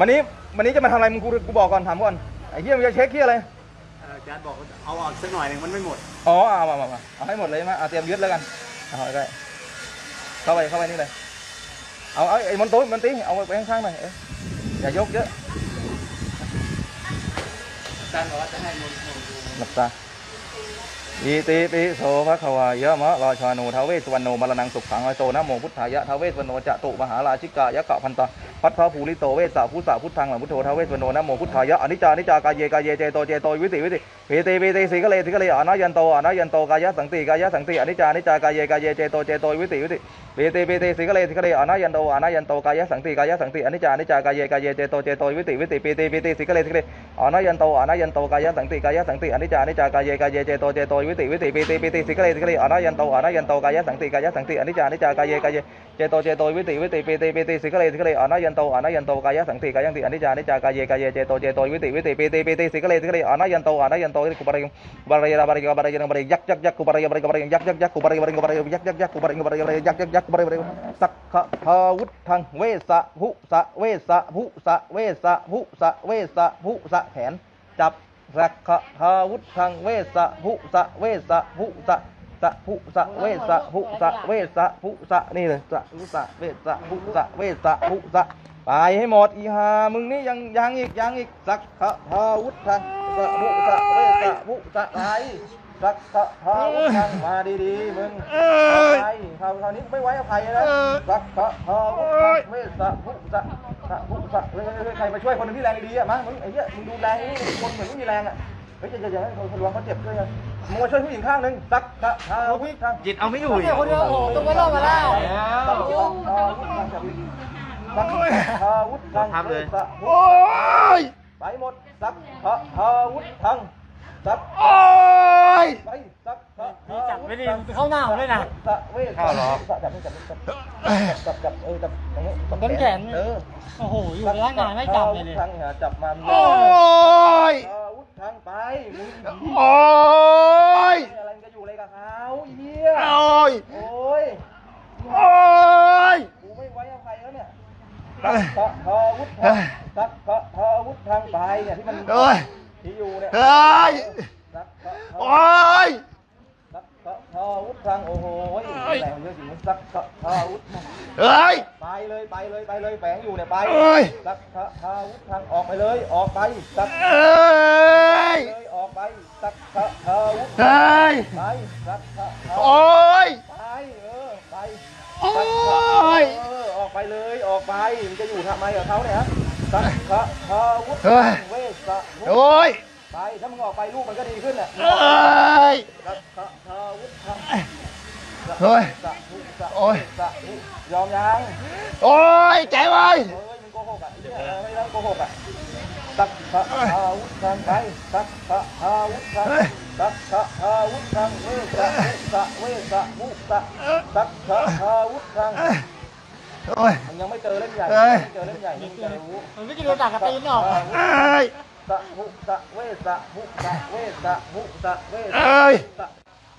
วันนี้วันนี้จะมาทำอะไรมึงกูกูบอกก่อนถามก่อนไอ้เหี้ยมึงจะเช็คเหี้ยอะไรเอ่ออาจารย์บอกว่าเอาออกสักหน่อยหนึ่งมันไม่หมด อ๋อเอามามามาเอาให้หมดเลยมาเอาเตรียมยึดแล้วกันเอาใกล้เข้าไปเข้าไปนี่เลยเอาเอาไอ้มอนตุ้ยมอนตีเอาไปข้างๆหน่อยเอ้ยอย่ายกเยอะอาจารย์บอกว่าจะให้มนต์มนต์ดูหลับตาอิติปิโสภะคะวายะมะราชาโนทาวเวสวรรณโนมรณังสุขังไอโตนะโมพุทธายะทาวเวสวรรณโนจะตุมหาราชิกายะกะพันตา พัทธภูริโตเวสสาพุสาพุทธังหลังพุทโธทาวเวสวโนนะโมพุทธายะอนิจจานิจจากายเยกายเยเจโตเจโตวิสิวิสิ เวเตเวเตสีกะเลยสีกะเลยอนายันโตอนายันโตกายะสังติกายะสังติอนิจจานิจจากายเยกายเยเจโตเจโตวิติวิติเวเตเวเตสีกะเลยสีกะเลยอนายันโตอนายันโตกายะสังติกายะสังติอนิจจานิจจากายเยกายเยเจโตเจโตวิติวิติปเตเปเตสีกะเลยสีกะเลยอนายันโตอนายันโตกายะสังติกายะสังติอนิจจานิจจากายเยกายเยเจโตเจโตวิติวิติปเตเปเตสีกะเลยสีกะเลยอนายันโตอนายันโตกายะสังติกายะสังติอนิจจานิจจากายเยกายเยเจโตเจโตวิติวิติปเตเปเตสีกะเลสีกะเลอนายันโตอนายันโตกายะสังติกายสังติอนิจจานิจจากายเยกายเยเจโตเจโตวิติวิติปเตเปเตสีกะเลสีกะเลอนายันโตอนายันโตกุบาริยบาริยบาริยบาริยบาริยยักยักยักกุบาริยบาริยบาริยยักยักยักกุบาริยบาริยบาริยยักยักยักกุบาริยบาริยบาริยยักยักยักกุบาริยบาริยสักขะทาวุธังเวสะภุสะเวสะภุสะเวสะภุสะเวสะภุสะแขนจับสักขะทาวุธังเวสะภุสะเวสะภุสะสะภุสะเวสะภุสะเวสะภุสะนี่เลยสะภุสะเวสะภุสะเวสะภุสะไปให้หมดอีหามึงนี่ยังยังอีกยังอีกสักขะทาวุธัง สะภุสะเวสะภุสะไปสักขะทาวุธังมาดีๆมึงไปคราวคราวนี้ไม่ไว้อภัยนะสักขะทาวุธังเวสะภุสะสะภุสะเฮ้ยใครมาช่วยคนหนึงที่แรงดีๆอะมามึงไอ้เหี้ยมึงดูแรงนี่คนเหมือนไม่มีแรงอะเฮ้ยอย่าอย่าให้คนรวังเขาเจ็บด้วยนะมึงมาช่วยผู้หญิงข้างหนึงสักขะทาวุธังจิตเอาไม่อยู่อีกเนี่ยคนเดียวโอ้โหต้องไปรอบมาแล้วสักขะทาวุธังจับอีกสะทาวุธังเวสะโอ้ย ไปหมดสักขะทาวุธังสักโอ้ยไปสักขะนี่จับไม่ดีมันเข้าหน้าผมเลยนะสะเวสข้าวหรอจับจับจับจับจับเออจับตรงนี้ต้นแขนเออโอ้โหอยู่ในร่างกายไม่จับเลยเลยทางจับมาโอ้ยอาวุธทางไปมึงโอ้ยอะไรจะอยู่อะไรกับเขาเหี้ยโอ้ยโอ้ยโอ้ย สักขะทาวุธทางสักขะทาวุธทางไปเนี่ยที่มันโอ้ยที่อยู่เนี่ยเฮ้ยสักขะทาโอ้ยสักขะทาวุธทางโอ้โหแรงเยอะจริงสักขะทาวุธทางเฮ้ยไปเลยไปเลยไปเลยแฝงอยู่เนี่ยไปเอ้ยสักทะทาวุธทางออกไปเลยออกไปสักเอ้ยเลยออกไปสักทะทาวุธเฮ้ยไปสักทะทาโอ้ยไปเออไป ไปเลยออกไปมันจะอยู่ทำไมกับเขาเนี่ยฮะสักทะทาวุธเฮ้ยเวสะวุธโอ้ยไปถ้ามึงออกไปลูกมันก็ดีขึ้นแหละเอ้ยสักทะทาวุธทางเฮ้ยสะวุธสะโอ้ยสะวุธยอมยังโอ้ยใจไว้เฮ้ยมึงโกหกอะไอ้เหี้ยไม่ต้องโกหกอะสักขะทาวุธทางไปสักขะทาวุธทางสักขะทาวุธทางเวสะมุสะเวสะมุสะสักขะทาวุธทาง โอ้ย มันยังไม่เจอเล่มใหญ่เอ้ยไม่เจอเล่มใหญ่มึงจะรู้มันไม่กินโดนตักกระตีนออกเอ้ยสะมุสะเวสะมุสะเวสะมุสะเวเอ้ย สะ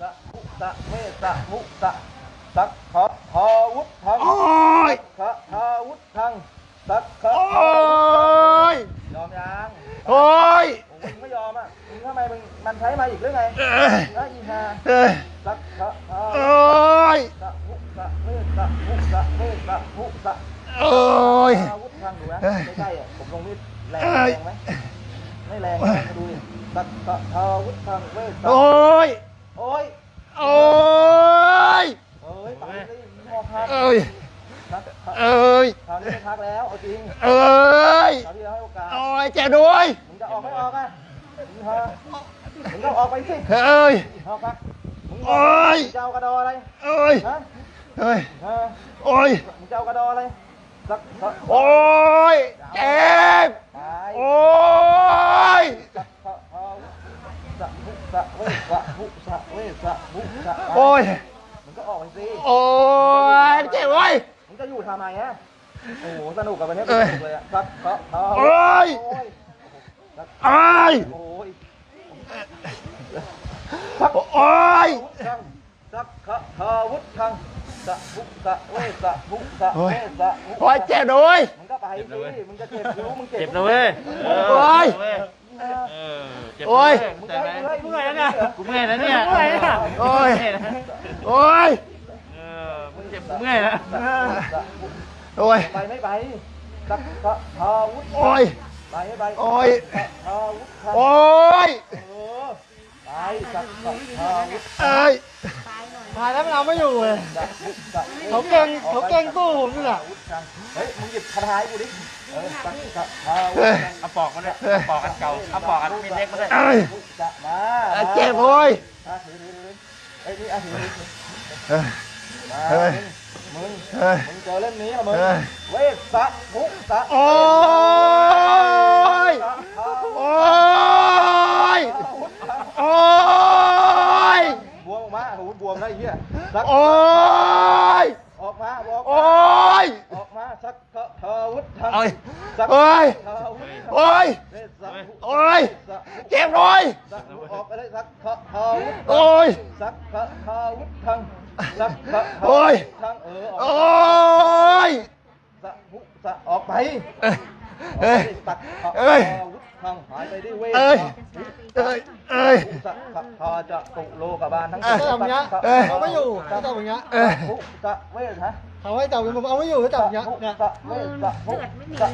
สะมุสะเวสะมุสะสักขะทาวุธทางโอ้ย สักขะทาวุธทางสักขะโอ้ทาวุธทางย ยอมยังโอ้ยโอ้มึงไม่ยอมอะมึงทำไมมึงมันใช้มาอีกหรือไงเอ้ย นะอีฮาเอ้ยสักขะทาโอ้ย สะหุสะเวสะหุสะเวสะหุสะ โอ้ ยอาวุธทางดูนะเอ้ยใกล้ๆอะผมลงมีดแรงเอ้ยแรงไหมไม่แรงนะมาดูดิสักขะทาวุธทางเวสะโอ้ยโอ้ยโอ้ยเอ้ยไปสิมอพักเอ้ยสักขะเอ้ยคราวนี้ไม่พักแล้วเอาจริงเอ้ยคราวที่เราให้โอกาสโอ้ยเจ็บด้วยมึงจะออกไม่ออกอะมึงฮะมึงต้องออกไปสิเฮ้ยเอาปะมึงโอ้ยมึงจะเอากระดออะไรเอ้ยฮะเฮ้ยฮะโอ้ยมึงจะเอากระดออะไร สักสักโอ้ยเจ็บไปโอ้ยสักสะเอาสะหุสะเวสะหุสะเวสะหุสะโอ้ยมึงก็ออกไปสิโอ้ยเจ็บเว้ยมึงจะอยู่ทำไมฮะโอ้โหสนุกกับวันนี้เอ้สยนุกเลยอะสักสะเอาโอ้ยโอ้ยสักโอ้ยโอ้ยโอ้ย สักสักขะทาวุธังสะภุสะเวสะภุสะโอ้เวยสะภุโอ้ยเจ็บนะเว้ยมึงก็ไปสิมึงจะเจ็บรู้มึงเจ็บเจ็บนะเว้ยโอ้ย เออเจ็บโอ้ยมึงใจจะไหมให้กูเมื่อยแล้วนะกูเมื่อยแล้วเนี่ยเมื่อยอะ โอ้ยโอ้ย เออมึงเจ็บกูเมื่อยแล้วโอ้ย ไปไม่ไปสักขะทาวุธังโอ้ย ไปไม่ไปโอ้ย สักขะทาวุธังโอ้ย เออไปสักขะทาวุธังเอ้ย ตายแล้วมันเอาไม่อยู่เลยสักภุสะวสะเขาเก่งเขาเก่งตู้ผมนี่แหละวุธังเฮ้ย มึงหยิบคาถาให้กูดิเออสักขะทาวุเอ้ยธังเอาปอกมาด้วยเอาปอกอันเก่าเอาปอกอันมีเล็กมาด้วยเอ้ยพุทธะมาเอ้ยเจ็บโอ้ยอะถือถือถือไอ้ยนี่อะถือถือเอ้ยมาเฮ้ยมึงเอ้ยมึงเจอเล่มนี้ละมึงเอ้ยเวสสะพุสะโอ้ยสะทาวุโอ้ยโอ้ยบว มาหูบวมนะไอ้เหี้ยสักโอ้ย ออกมาบอกโอ้ย ออกมาสักกะทาวุฒทังเอ้ย สักโอ้ยทวุฒโอ้ยสสะพุโอ้ยเจ็บโอ้ยสักออกไปเลยสักกะทาวุฒโอ้ย สักกะทาวุฒทังสักกะทาโอ้วุยฒทังเอออโออกมา้ยสะพุสะออกไปเอ้ยตักขะเอ้ยทาวุฒทังหายไปด้วยเวทเอ้ย เอ้ย เอ้ยพุสะขะทาจะตุโลกบาลทั้งเขาสี่ทำอย่างเงี้ยตักขะเอ้ยเขาไม่อยู่เขาทำอย่างเงี้ยเอ้ยพุสะเวทฮะเขาให้จับผมเอาไม่อยู่เขาจับอย่างเงี้ยพุเนี่ยสะเวทสะพุสะ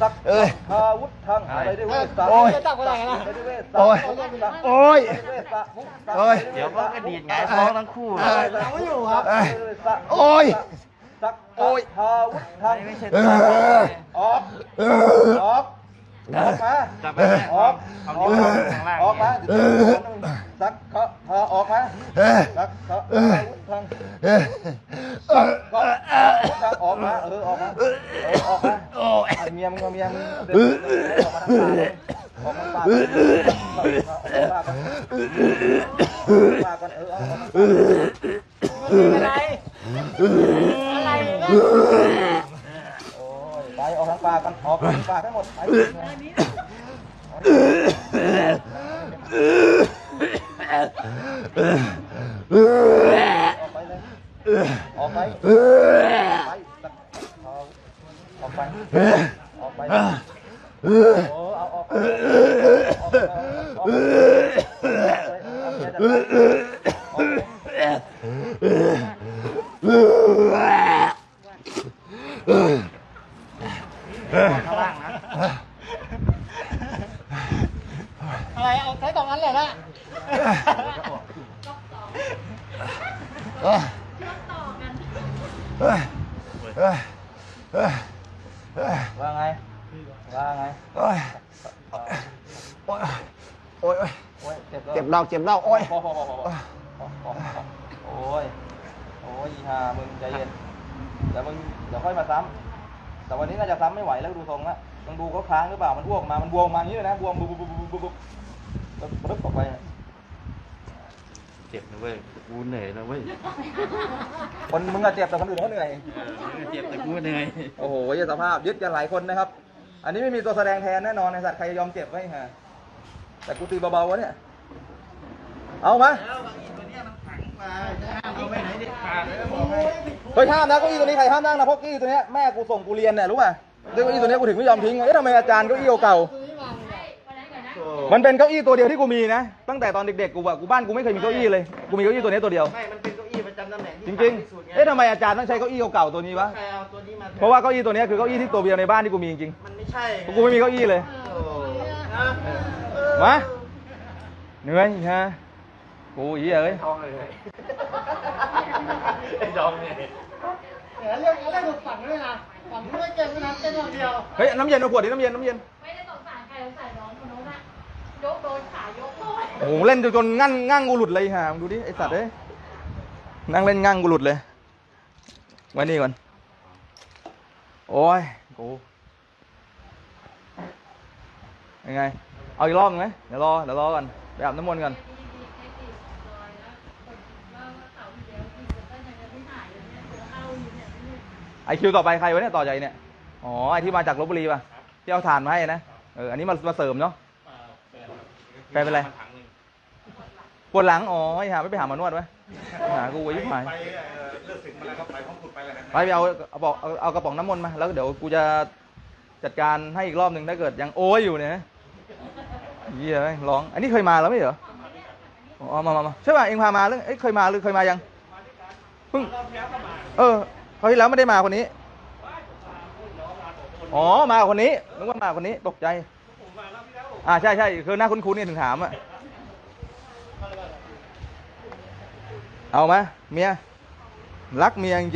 สักเอ้ยทาวุฒังหายไปด้วยเวทสะโอ้ยจะจับก็ได้นะหายไปด้วยเวทสะโอ้ยโอ้ยเวทสะพุสะโอ้ยเดี๋ยวเขาก็ดีดไงายท้องทั้งคู่เอ้ยเอาไม่อยู่ครับเอ้ยสะโอ้ยสักโอ้ยทาวุฒังไม่ใช่เออออกเออออก ออกมาจับไปอแม่ออกเอาออกนิ้วมาข้างล่างออกมาเออสักเคาะพาออกมาเอ้ยสักเคาะเออทางเอ้ยเอ้ยเคาะทางออกมาเออออกมาเออออกมาโอ้ยไอ้เมียมึงเอาเมียมึงเดินออกมาทางปากออกมาทางปากออกมาปากปากกันเออเอาออกมาอะไรอะไรนะ โอ้ยไปออากันออกทางปากให้หมดไปออกไปออกไปเอ้ยไปออกไปออกไปเอ้ยโอ้เอาออกไปออกไปออกไปเอาเมียจัดการออกไป ข้างล่างนะ อะไรเอา ใช้ตรงนั้นเลยนะเอ้ยเอ้ยเอ้ยเอ้ยเอ้ยว่าไง ว่าไงโอ้ยโอ้ยโอ้ยโอ้ยโอ้ยเจ็บเจ็บดอกเจ็บดอกโอ้ยพอพอพอพอพอโอ้ย โอ้ยอีห่ามึงใจเย็น เดี๋ยวมึงเดี๋ยวค่อยมาซ้ำแต่วันนี้น่าจะซ้ำไม่ไหวแล้วดูทรงละต้องดูเขาค้างหรือเปล่า มันอ้วกมา มันบวมมาอย่างนี้เลยนะ บวมบุบบุบบุบ บุบบุบแล้วปึ๊บออกไปเจ็บนะเว้ยกูเหนื่อยนะเว้ยคนมึงอะเจ็บแต่คนอื่นเขาเหนื่อย เออเจ็บแต่กูเหนื่อยโอ้โหยสภาพยึดกันหลายคนนะครับ อันนี้ไม่มีตัวแสดงแทนแน่นอนในสัตว์ใครจะยอมเจ็บไว้ฮะแต่กูตีเบาๆวะเนี่ย เอามาเฮ้ยห้ามนะเก้าอี้ตัวนี้ใครห้ามนั่งนะเพราะเก้าอี้ตัวเนี้ยแม่กูส่งกูเรียนเนี่ยรู้ป่ะเก้าอี้ตัวเนี้ยกูถึงไม่ยอมทิ้งเอ๊ะทำไมอาจารย์เก้าอี้เก่าๆ มันเป็นเก้าอี้ตัวเดียวที่กูมีนะ ตั้งแต่ตอนเด็กๆกูอะกูบ้านกูไม่เคยมีเก้าอี้เลย กูมีเก้าอี้ตัวนี้ตัวเดียว ไม่ มันเป็นเก้าอี้ประจำตำแหน่งจริงๆเอ๊ะทำไมอาจารย์ต้องใช้เก้าอี้เก่าๆตัวนี้วะ ใครเอาตัวนี้มาเพราะว่าเก้าอี้ตัวเนี้ยคือเก้าอี้ที่ตัวเดียวในบ้านที่กูมีจริงมันไม่ใช่ๆกูไม่มีเก้าอี้เลย โอ้นะมา เหนื่อยฮะกูอีเอ้ยทองเลยไอ้ดองเนี่ยเดี๋ยวเรื่องเรื่องถูกฝังด้วยนะฝังไม่เก่งด้วยนะเก่งคนเดียว เฮ้ย น้ำเย็นเอาขวดดิน้ำเย็นน้ำเย็น ไม่ได้สงสารใครสงสารน้องคนนู้นอะ ยกโดนขายกโดนโอ้โหเล่นจนงั่งงั่งกูหลุดเลยฮะมึงดูดิไอสัตว์เอ้ยนั่งเล่นงั่งกูหลุดเลย ไว้นี่ก่อน โอ้ยกูยังไง เอาอีกรอบนึงไหมเดี๋ยวรอเดี๋ยวรอก่อนไปอาบน้ำมนต์ก่อนไอคิวต่อไปใครวะเนี่ยต่อใจเนี่ย อ๋อไอที่มาจากลบบุรีป่ะที่เอาถ่านมาให้นะ เอออันนี้มามาเสริมเนาะ แฟนเป็นไร ปวดหลัง อ๋อไอ้ห่าไม่ไปหาหมอนวดไว้เหากูไว้ยิ่งหายไปเอ่อเลือกสิ่งมาแล้วก็ไปห้องขุดไปเลยนะไปไปเอาเอาบอกเอาเอากระป๋องน้ำมนต์มา แล้วเดี๋ยวกูจะจัดการให้อีกรอบหนึ่งถ้าเกิดยังโอ้ยอยู่เนี่ยเยี่ยแม่งร้อง อันนี้เคยมาแล้วไม่เหรอ อ๋อ มามามาใช่ป่ะ เองพามาหรือเอ้ยเคยมาหรือเคยมายังเพิ่งเออคราวที่แล้วไม่ได้มาคนนี้ อ๋อ มากับคนนี้นึกว่ามาคนนี้ ตกใจ อ่าใช่ใช่คือหน้าคุ้นๆเนี่ยถึงถามอะ เอาไหมเมีย รักเมียจริง